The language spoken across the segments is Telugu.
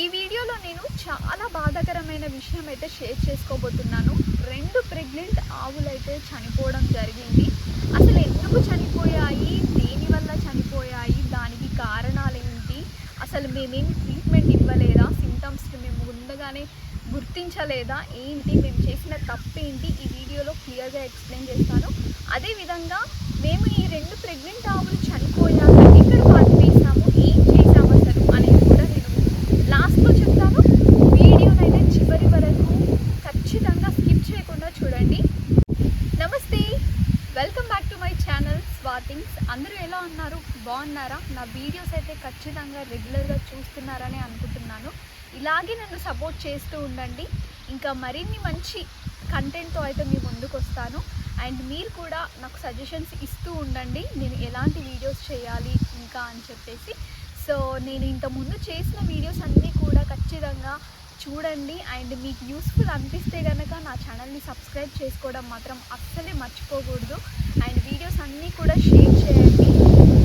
ఈ వీడియోలో నేను చాలా బాధాకరమైన విషయం అయితే షేర్ చేసుకోబోతున్నాను. రెండు ప్రెగ్నెంట్ ఆవులు అయితే చనిపోవడం జరిగింది. అసలు ఎందుకు చనిపోయాయి? దేనివల్ల చనిపోయాయి? దానికి కారణాలు ఏంటి? అసలు మేమేం ట్రీట్మెంట్ ఇవ్వలేదా? సిమ్టమ్స్కి మేము ముందుగానే గుర్తించలేదా? ఏంటి? మేము చేసిన తప్పేంటి? ఈ వీడియోలో క్లియర్గా ఎక్స్ప్లెయిన్ చేస్తాను. అదేవిధంగా మేము ఈ రెండు ప్రెగ్నెంట్ ఆవులు చనిపోయాక ఎక్కడ పాతి వేసాము ఏం చేసాము అసలు అనేది కూడా నేను లాస్ట్లో చెప్తాను వీడియోనైతే చివరి వరకు ఖచ్చితంగా స్కిప్ చేయకుండా చూడండి నమస్తే welcome back to my channel స్వాతింగ్స్ అందరూ ఎలా ఉన్నారు బాగున్నారా నా వీడియోస్ అయితే ఖచ్చితంగా రెగ్యులర్గా చూస్తున్నారని అనుకుంటున్నాను ఇలాగే నన్ను సపోర్ట్ చేస్తూ ఉండండి. ఇంకా మరిన్ని మంచి కంటెంట్తో అయితే మీ ముందుకు వస్తాను అండ్ మీరు కూడా నాకు సజెషన్స్ ఇస్తూ ఉండండి. నేను ఎలాంటి వీడియోస్ చేయాలి ఇంకా అని చెప్పేసి. సో నేను ఇంతకుముందు చేసిన వీడియోస్ అన్నీ కూడా ఖచ్చితంగా చూడండి. అండ్ మీకు యూస్ఫుల్ అనిపిస్తే కనుక నా ఛానల్ని సబ్స్క్రైబ్ చేసుకోవడం మాత్రం అస్సలే మర్చిపోకూడదు. అండ్ వీడియోస్ అన్నీ కూడా షేర్ చేయండి.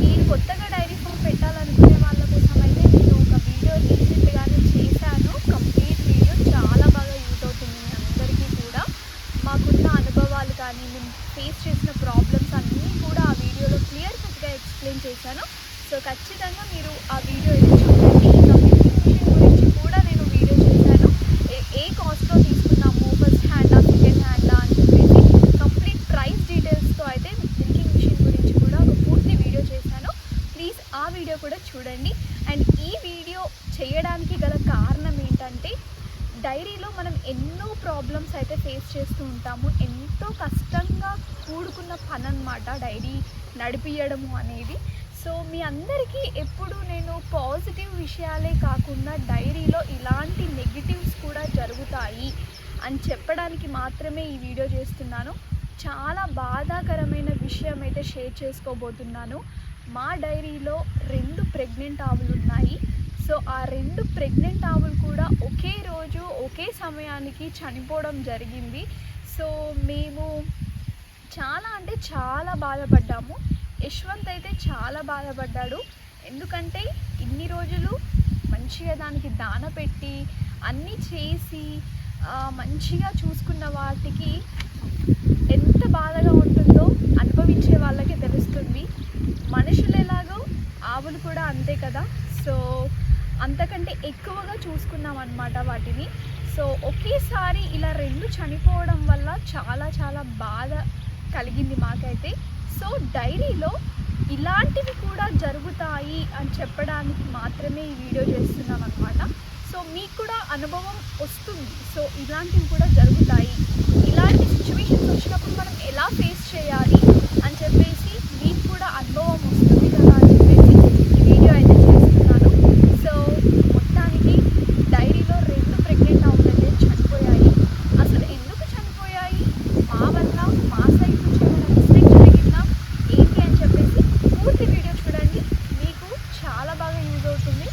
మీరు కొత్తగా డైరీ ఫామ్ పెట్టాలనుకునే వాళ్ళు కోసం అయితే నేను ఒక వీడియో రీసెంట్గానే చేశాను కంప్లీట్ వీడియో చాలా బాగా యూజ్ అవుతుంది మీ అందరికీ కూడా మాకున్న అనుభవాలు కానీ మేము ఫేస్ చేసిన ప్రాబ్లమ్స్ అన్నీ కూడా ఆ వీడియోలో క్లియర్ కట్గా ఎక్స్ప్లెయిన్ చేశాను. సో ఖచ్చితంగా మీరు ఆ వీడియో అయితే చూడండి. ఇంకా మిల్కింగ్ గురించి కూడా నేను వీడియో చేశాను. ఏ ఏ కాస్ట్లో తీసుకున్నాము? ఫస్ట్ హ్యాండా సెకండ్ హ్యాండా అని చెప్పేసి కంప్లీట్ ప్రైస్ డీటెయిల్స్తో అయితే మిల్కింగ్ మిషన్ గురించి కూడా ఒక పూర్తి వీడియో చేశాను. ప్లీజ్ ఆ వీడియో కూడా చూడండి. అండ్ ఈ వీడియో చేయడానికి డైరీలో మనం ఎన్నో ప్రాబ్లమ్స్ అయితే ఫేస్ చేస్తూ ఉంటాము. ఎంతో కష్టంగా కూడుకున్న పని అనమాట డైరీ నడిపియడము అనేది. సో మీ అందరికీ ఎప్పుడు నేను పాజిటివ్ విషయాలే కాకుండా డైరీలో ఇలాంటి నెగిటివ్స్ కూడా జరుగుతాయి అని చెప్పడానికి మాత్రమే ఈ వీడియో చేస్తున్నాను. చాలా బాధాకరమైన విషయం అయితే షేర్ చేసుకోబోతున్నాను. మా డైరీలో రెండు ప్రెగ్నెంట్ ఆవులు ఉన్నాయి సో ఆ రెండు ప్రెగ్నెంట్ ఆవులు కూడా ఒకే రోజు ఒకే సమయానికి చనిపోవడం జరిగింది. సో మేము చాలా అంటే చాలా బాధపడ్డాము. యశ్వంత్ అయితే చాలా బాధపడ్డాడు. ఎందుకంటే ఇన్ని రోజులు మంచిగా దానికి దాన పెట్టి అన్నీ చేసి మంచిగా చూసుకున్న వాటికి ఎంత బాధగా ఉంటుందో అనుభవించే వాళ్ళకే తెలుస్తుంది. మనుషులు ఎలాగో ఆవులు కూడా అంతే కదా. సో అంతకంటే ఎక్కువగా చూసుకున్నాం అన్నమాట వాటిని. సో ఒకేసారి ఇలా రెండు చనిపోవడం వల్ల చాలా చాలా బాధ కలిగింది మాకైతే. సో డైరీలో ఇలాంటివి కూడా జరుగుతాయి అని చెప్పడానికి మాత్రమే ఈ వీడియో చేస్తున్నాం అనమాట సో మీకు కూడా అనుభవం వస్తుంది. సో ఇలాంటివి కూడా జరుగుతాయి. ఇలాంటి సిచ్యువేషన్స్ వచ్చినప్పుడు మనం ఎలా ఫేస్ చేయాలి అని చెప్పేసి మీకు కూడా అనుభవం వస్తుంది కదా అని చెప్పేసి ఈ వీడియో అయితే చేస్తున్నాను సో మొత్తానికి డైరీలో రెండు ప్రెగ్నెంట్ ఆవులు అయితే చనిపోయాయి అసలు ఎందుకు చనిపోయాయి మా వల్ల మా సైడ్ నుంచి ఏమైనా మిస్టేక్ జరిగిందా ఏంటి అని చెప్పేసి పూర్తి వీడియో చూడండి మీకు చాలా బాగా యూజ్ అవుతుంది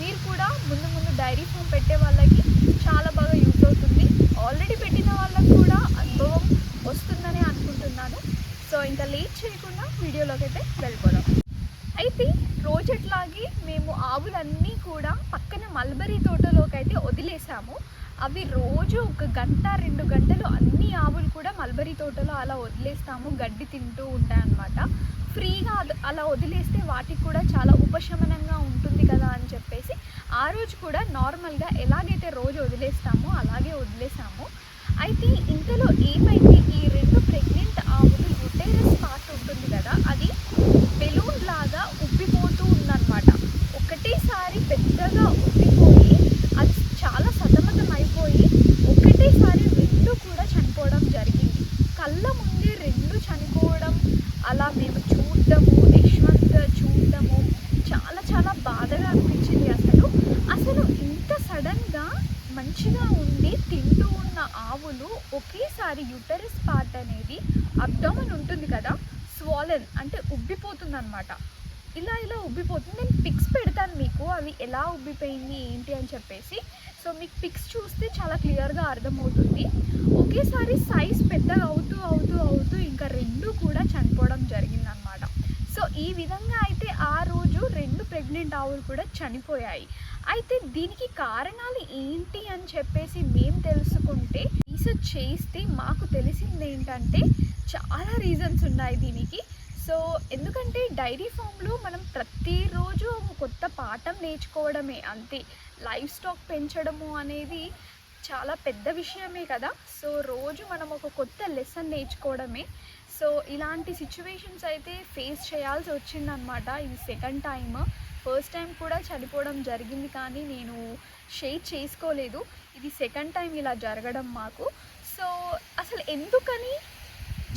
మీరు కూడా ముందు ముందు డైరీ ఫామ్ పెట్టే వాళ్ళకి చాలా బాగా యూజ్ అవుతుంది ఆల్రెడీ పెట్టిన వాళ్ళకి కూడా అనుభవం వస్తుందని అనుకుంటున్నాను సో ఇంకా లేట్ చేయకుండా వీడియోలోకి అయితే వెళ్ళిపోదాం. అయితే రోజట్లాగే మేము ఆవులన్నీ కూడా పక్కన మల్బరీ తోటలోకి అయితే వదిలేసాము. అవి రోజు ఒక గంట రెండు గంటలు అన్ని ఆవులు కూడా మల్బరీ తోటలో అలా వదిలేస్తాము గడ్డి తింటూ ఉంటాయన్నమాట. ఫ్రీగా అలా వదిలేస్తే వాటికి కూడా చాలా ఉపశమనంగా ఉంటుంది కదా అని చెప్పేసి ఆ రోజు కూడా నార్మల్గా ఎలాగైతే రోజు వదిలేస్తామో అలాగే వదిలేసాము. అయితే ఇంతలో ఏమైంది ఈ రెండు ప్రెగ్నెంట్ ఆవులు యుటైరస్ పార్ట్ ఉంటుంది కదా అది బెలూన్ లాగా ఉబ్బిపోతూ ఉందన్నమాట ఒకటేసారి పెద్దగా ఉబ్బిపోయి అది చాలా సతమతం అయిపోయి ఒకటేసారి రెండు కూడా చనిపోవడం జరిగింది కళ్ళ ముందే రెండు చనిపోవడం అలా మేము చూడడము యశ్వంత్ చూడడము చాలా చాలా బాధగా అనిపించింది అసలు అసలు ఇంత సడన్గా మంచిగా ఉండి తింటూ ఉన్న ఆవులు ఒకేసారి యుటరస్ పార్ట్ అనేది అబ్డామన్ ఉంటుంది కదా స్వాలెన్ అంటే ఉబ్బిపోతుంది అనమాట ఇలా ఇలా ఉబ్బిపోతుంది. నేను పిక్స్ పెడతాను మీకు అవి ఎలా ఉబ్బిపోయింది ఏంటి అని చెప్పేసి. సో మీకు పిక్స్ చూస్తే చాలా క్లియర్గా అర్థమవుతుంది. ఒకేసారి సైజ్ పెద్దగా అవుతూ అవుతూ అవుతూ ఇంకా రెండు కూడా చనిపోవడం జరిగిందనమాట సో ఈ విధంగా అయితే ఆ రోజు రెండు ప్రెగ్నెంట్ ఆవులు కూడా చనిపోయాయి. అయితే దీనికి కారణాలు ఏంటి అని చెప్పేసి మేము తెలుసుకుంటే రీసెర్చ్ చేస్తే మాకు తెలిసింది ఏంటంటే చాలా రీజన్స్ ఉన్నాయి దీనికి. సో ఎందుకంటే డైరీ ఫామ్లో మనం ప్రతిరోజు కొత్త పాఠం నేర్చుకోవడమే అంతే. లైఫ్ స్టాక్ పెంచడము అనేది చాలా పెద్ద విషయమే కదా. సో రోజు మనం ఒక కొత్త లెసన్ నేర్చుకోవడమే. సో ఇలాంటి సిచ్యువేషన్స్ అయితే ఫేస్ చేయాల్సి వచ్చిందనమాట ఇది సెకండ్ టైమ్ ఫస్ట్ టైం కూడా చనిపోవడం జరిగింది కానీ నేను షేర్ చేసుకోలేదు. ఇది సెకండ్ టైం ఇలా జరగడం మాకు. సో అసలు ఎందుకని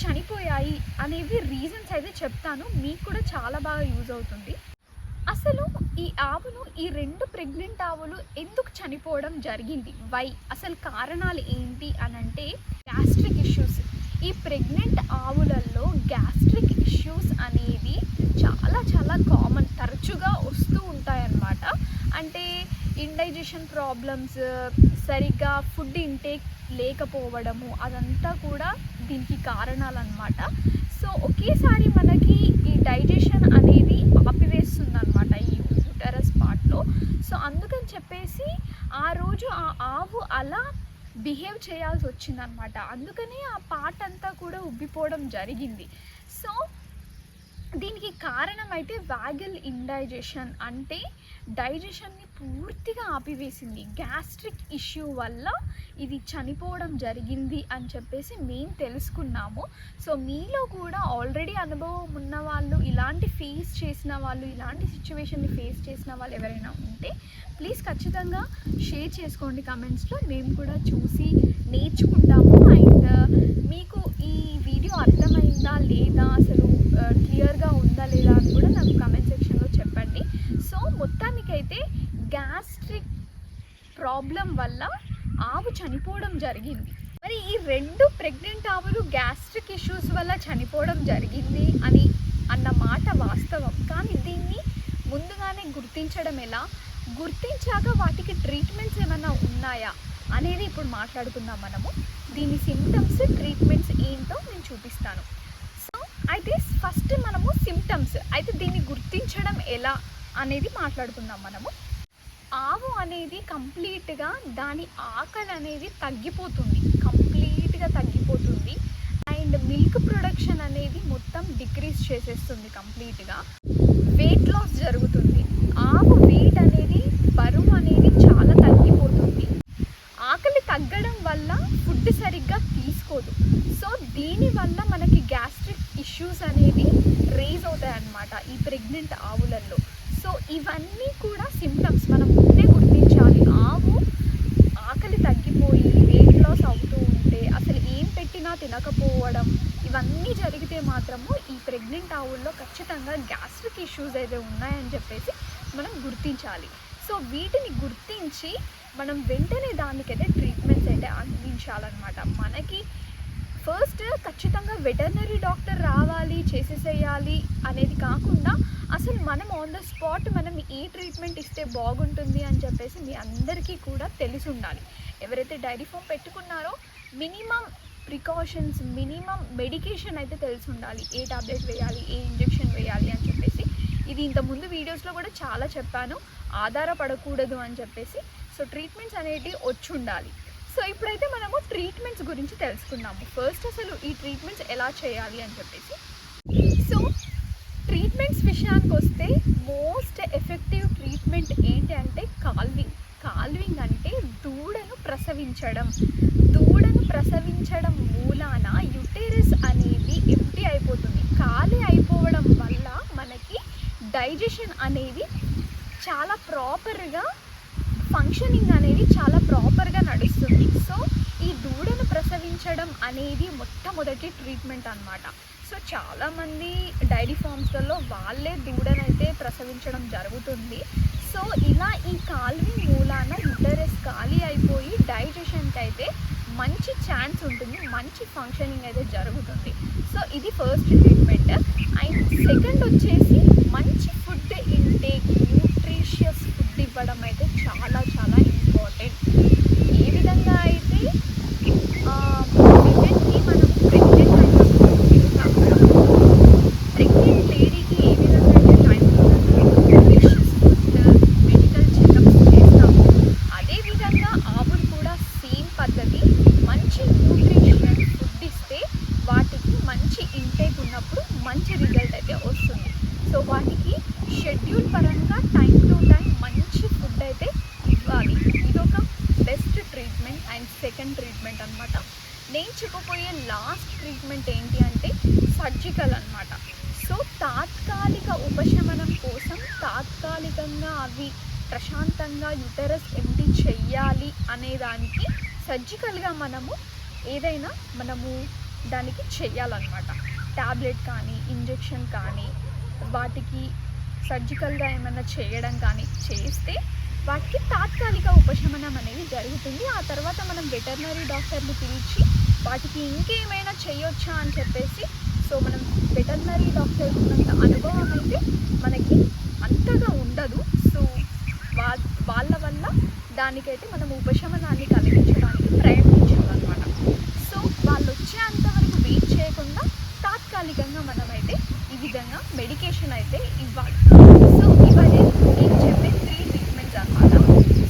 చనిపోయాయి అనేవి రీజన్స్ అయితే చెప్తాను. మీకు కూడా చాలా బాగా యూజ్ అవుతుంది. అసలు ఈ ఆవులు ఈ రెండు ప్రెగ్నెంట్ ఆవులు ఎందుకు చనిపోవడం జరిగింది? వై అసలు కారణాలు ఏంటి? అని అంటే గ్యాస్ట్రిక్ ఇష్యూస్ ఈ ప్రెగ్ ఇష్యూస్ అనేవి చాలా చాలా కామన్ తరచుగా వస్తూ ఉంటాయన్నమాట. అంటే ఇండైజెషన్ ప్రాబ్లమ్స్ సరిగ్గా ఫుడ్ ఇంటేక్ లేకపోవడము అదంతా కూడా దీనికి కారణాలు అనమాట సో ఒకేసారి మనకి ఈ డైజెషన్ అనేది ఆపివేస్తుంది అనమాట ఈ యూటరస్ పార్ట్లో సో అందుకని చెప్పేసి ఆ రోజు ఆ ఆవు అలా బిహేవ్ చేయాల్సి వచ్చిందనమాట. అందుకనే ఆ పాట అంతా కూడా ఉబ్బిపోవడం జరిగింది. సో దీనికి కారణం అయితే వ్యాగల్ ఇండైజెషన్ అంటే డైజెషన్ని పూర్తిగా ఆపివేసింది. గ్యాస్ట్రిక్ ఇష్యూ వల్ల ఇది చనిపోవడం జరిగింది అని చెప్పేసి మేము తెలుసుకున్నాము. సో మీలో కూడా ఆల్రెడీ అనుభవం ఉన్న వాళ్ళు ఇలాంటి ఫేస్ చేసిన వాళ్ళు ఇలాంటి సిచ్యువేషన్ని ఫేస్ చేసిన వాళ్ళు ఎవరైనా ఉంటే ప్లీజ్ ఖచ్చితంగా షేర్ చేసుకోండి కమెంట్స్లో. మేము కూడా చూసి నేర్చుకుంటాము. అండ్ మీకు ఈ వీడియో అర్థమైందా లేదా అసలు క్లియర్గా ఉందా లేదా అని కూడా నాకు కమెంట్ సెక్షన్లో చెప్పండి. సో మొత్తానికైతే గ్యాస్ట్రిక్ ప్రాబ్లం వల్ల ఆవు చనిపోవడం జరిగింది. మరి ఈ రెండు ప్రెగ్నెంట్ ఆవులు గ్యాస్ట్రిక్ ఇష్యూస్ వల్ల చనిపోవడం జరిగింది అని అన్న మాట వాస్తవం. కానీ దీన్ని ముందుగానే గుర్తించడం ఎలా? గుర్తించాక వాటికి ట్రీట్మెంట్స్ ఏమైనా ఉన్నాయా అనేది ఇప్పుడు మాట్లాడుకుందాం మనము. దీని సిమ్టమ్స్ ట్రీట్మెంట్స్ ఏంటో నేను చూపిస్తాను. అయితే ఫస్ట్ మనము సిమ్టమ్స్ అయితే దీన్ని గుర్తించడం ఎలా అనేది మాట్లాడుకుందాం మనము. ఆవు అనేది కంప్లీట్గా దాని ఆకలి అనేది తగ్గిపోతుంది. కంప్లీట్గా తగ్గిపోతుంది. అండ్ మిల్క్ ప్రొడక్షన్ అనేది మొత్తం డిక్రీజ్ చేసేస్తుంది కంప్లీట్గా. వెయిట్ లాస్ జరుగుతుంది. ఆవు వెయిట్ అనేది బరువు అనేది చాలా తగ్గిపోతుంది. ఆకలి తగ్గడం వల్ల ఫుడ్ సరిగ్గా తీసుకోదు. సో దీనివల్ల మనకి గ్యాస్ట్రిక్ ఇష్యూస్ అనేవి రేజ్ అవుతాయి అన్నమాట ఈ ప్రెగ్నెంట్ ఆవులల్లో సో ఇవన్నీ కూడా సిమ్టమ్స్ మనం ముందే గుర్తించాలి. ఆవు ఆకలి తగ్గిపోయి వెయిట్ లాస్ అవుతూ ఉంటే అసలు ఏం పెట్టినా తినకపోవడం ఇవన్నీ జరిగితే మాత్రము ఈ ప్రెగ్నెంట్ ఆవుల్లో ఖచ్చితంగా గ్యాస్ట్రిక్ ఇష్యూస్ అయితే ఉన్నాయని చెప్పేసి మనం గుర్తించాలి. సో వీటిని గుర్తించి మనం వెంటనే దానికైతే ట్రీట్మెంట్స్ అయితే అందించాలన్నమాట. మనకి ఫస్ట్ ఖచ్చితంగా వెటర్నరీ డాక్టర్ రావాలి చేసేసేయాలి అనేది కాకుండా అసలు మనం ఆన్ ద స్పాట్ మనం ఏ ట్రీట్మెంట్ ఇస్తే బాగుంటుంది అని చెప్పేసి మీ అందరికీ కూడా తెలిసి ఉండాలి ఎవరైతే డైరీ ఫామ్ పెట్టుకున్నారో మినిమం ప్రికాషన్స్ మినిమం మెడికేషన్ అయితే తెలిసి ఉండాలి ఏ టాబ్లెట్ వేయాలి ఏ ఇంజెక్షన్ వేయాలి అని చెప్పేసి. ఇది ఇంతకుముందు వీడియోస్లో కూడా చాలా చెప్పాను. ఆధారపడకూడదు అని చెప్పేసి. సో ట్రీట్మెంట్స్ అనేటివి వచ్చి ఉండాలి సో ఇప్పుడైతే మనము ట్రీట్మెంట్స్ గురించి తెలుసుకుందాము. ఫస్ట్ అసలు ఈ ట్రీట్మెంట్స్ ఎలా చేయాలి అని చెప్పేసి. సో ట్రీట్మెంట్స్ విషయానికి వస్తే మోస్ట్ ఎఫెక్టివ్ ట్రీట్మెంట్ ఏంటి అంటే కాల్వింగ్ కాల్వింగ్ అంటే దూడను ప్రసవించడం. దూడను ప్రసవించడం మూలాన యుటెరస్ అనేది ఎంటీ అయిపోతుంది. ఖాళీ అయిపోవడం వల్ల మనకి డైజెషన్ అనేది చాలా ప్రాపర్గా ఫంక్షనింగ్ అనేది చాలా ప్రాపర్గా నడుస్తుంది. సో ఈ దూడను ప్రసవించడం అనేది మొట్టమొదటి ట్రీట్మెంట్ అన్నమాట. సో చాలామంది డైరీ ఫామ్స్లలో వాళ్ళే దూడనైతే ప్రసవించడం జరుగుతుంది. సో ఇలా ఈ కాల్వి మూలాన యుటరస్ ఖాళీ అయిపోయి డైజెషన్కి అయితే మంచి ఛాన్స్ ఉంటుంది మంచి ఫంక్షనింగ్ అయితే జరుగుతుంది. సో ఇది ఫస్ట్ ట్రీట్మెంట్ అండ్ సెకండ్ వచ్చేసి మంచి ఫుడ్ ఇంటేక్ ఇవ్వడం అయితే చాలా చాలా ఇంపార్టెంట్ ఏ విధంగా అయితే విమెన్కి మనం ప్రెగ్నెంట్ అయినప్పుడు ప్రెగ్నెంట్ లేడీకి ఏ సెకండ్ ట్రీట్మెంట్ అనమాట నేను చెప్పబోయే లాస్ట్ ట్రీట్మెంట్ ఏంటి అంటే సర్జికల్ అన్నమాట. సో తాత్కాలిక ఉపశమనం కోసం తాత్కాలికంగా అవి ప్రశాంతంగా యుటరస్ ఎంటీ చెయ్యాలి అనే దానికి సర్జికల్గా మనము ఏదైనా మనము దానికి చెయ్యాలన్నమాట ట్యాబ్లెట్ కానీ ఇంజెక్షన్ కానీ వాటికి సర్జికల్గా ఏమైనా చేయడం కానీ చేస్తే వాటికి తాత్కాలిక ఉపశమనం అనేది జరుగుతుంది. ఆ తర్వాత మనం వెటర్నరీ డాక్టర్ని పిలిచి వాటికి ఇంకేమైనా చేయొచ్చా అని చెప్పేసి సో మనం వెటర్నరీ డాక్టర్ ఉన్నంత అనుభవం అయితే మనకి అంతగా ఉండదు. సో వా వాళ్ళ వల్ల దానికైతే మనం ఉపశమనాన్ని కలిగించడానికి ప్రయత్నించాలన్నమాట సో వాళ్ళు వచ్చేంత వరకు వెయిట్ చేయకుండా తాత్కాలికంగా మనమైతే ఈ విధంగా మెడికేషన్ అయితే ఇవ్వాలి. సో ఇవన్నీ నేను చెప్పి త్రీ ట్రీట్మెంట్స్ అన్నమాట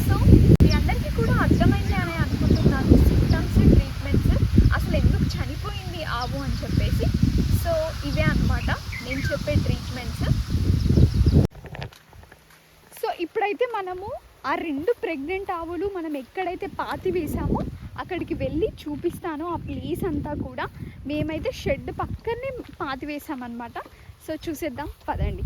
సో మీ అందరికీ కూడా అర్థమైంది అని అనుకుంటున్నాను సిమ్టమ్స్ ట్రీట్మెంట్స్ అసలు ఎందుకు చనిపోయింది ఆవు అని చెప్పేసి సో ఇవే అన్నమాట నేను చెప్పే ట్రీట్మెంట్స్ సో ఇప్పుడైతే మనము ఆ రెండు రావులు ఆవులు మనం ఎక్కడైతే పాతి వేసామో అక్కడికి వెళ్ళి చూపిస్తాను ఆ ప్లేస్ అంతా కూడా. మేమైతే షెడ్ పక్కనే పాతి వేసామన్నమాట సో చూసేద్దాం పదండి.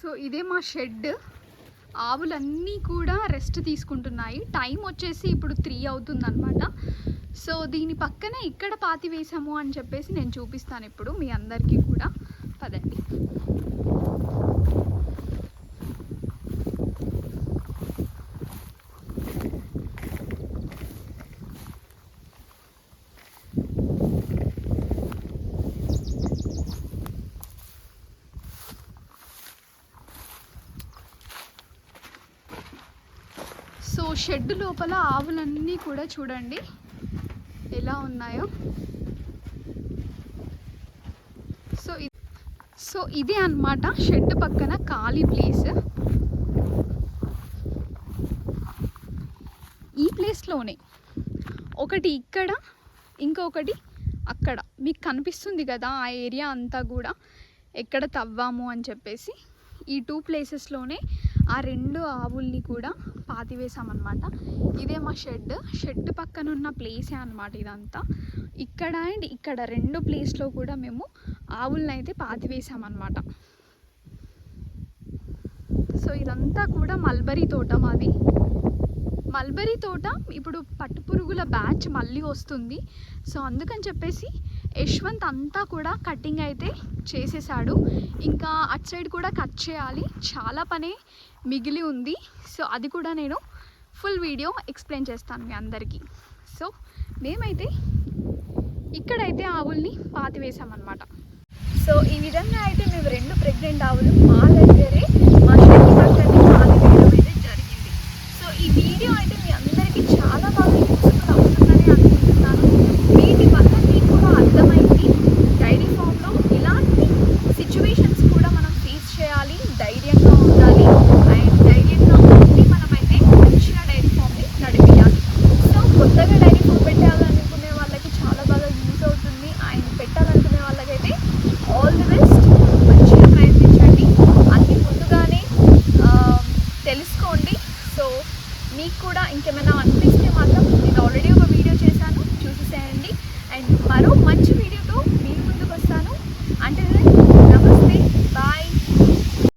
సో ఇదే మా షెడ్. ఆవులన్నీ కూడా రెస్ట్ తీసుకుంటున్నాయి. టైం వచ్చేసి ఇప్పుడు త్రీ అవుతుందన్నమాట. సో దీని పక్కనే ఇక్కడ పాతి వేసాము అని చెప్పేసి నేను చూపిస్తాను ఇప్పుడు మీ అందరికీ కూడా. పదండి. సో షెడ్ లోపల ఆవులన్నీ కూడా చూడండి. ఎలా ఉన్నాయో. సో సో ఇదే అన్నమాట షెడ్ పక్కన ఖాళీ ప్లేస్. ఈ ప్లేస్లోనే ఒకటి ఇక్కడ ఇంకొకటి అక్కడ. మీకు కనిపిస్తుంది కదా ఆ ఏరియా అంతా కూడా. ఎక్కడ తవ్వాము అని చెప్పేసి. ఈ టూ ప్లేసెస్లోనే ఆ రెండు ఆవుల్ని కూడా పాతివేశామన్నమాట ఇదే మా షెడ్. షెడ్ పక్కన ఉన్న ప్లేసే అనమాట ఇదంతా. ఇక్కడ అండ్ ఇక్కడ రెండు ప్లేస్లో కూడా మేము ఆవుల్ని అయితే పాతివేశామన్నమాట సో ఇదంతా కూడా మల్బరీ తోట మాది. మల్బరీ తోట ఇప్పుడు పట్టుపురుగుల బ్యాచ్ మళ్ళీ వస్తుంది. సో అందుకని చెప్పేసి యశ్వంత్ అంతా కూడా కటింగ్ అయితే చేసేసాడు. ఇంకా అటు సైడ్ కూడా కట్ చేయాలి. చాలా పని. మిగిలి ఉంది. సో అది కూడా నేను ఫుల్ వీడియో ఎక్స్ప్లెయిన్ చేస్తాను మీ అందరికీ. సో మేమైతే ఇక్కడైతే ఆవుల్ని పాతివేసామన్నమాట సో ఈ విధంగా అయితే మేము రెండు ప్రెగ్నెంట్ ఆవులు మా దగ్గరే మా షెడ్ పక్కనే అయితే జరిగింది. సో ఈ వీడియో అయితే మీ